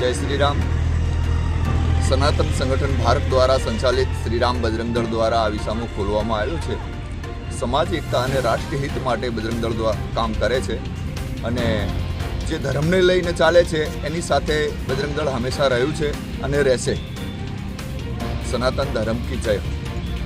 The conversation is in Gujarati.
જય શ્રીરામ. સનાતન સંગઠન ભારત દ્વારા સંચાલિત શ્રીરામ બજરંગ દળ દ્વારા આ વિસામો ખોલવામાં આવ્યો છે. સમાજ, એકતા અને રાષ્ટ્રીય હિત માટે બજરંગ દળ દ્વારા કામ કરે છે અને જે ધર્મને લઈને ચાલે છે, એની સાથે બજરંગ દળ હંમેશા રહ્યું છે અને રહેશે. સનાતન ધર્મ કી જય.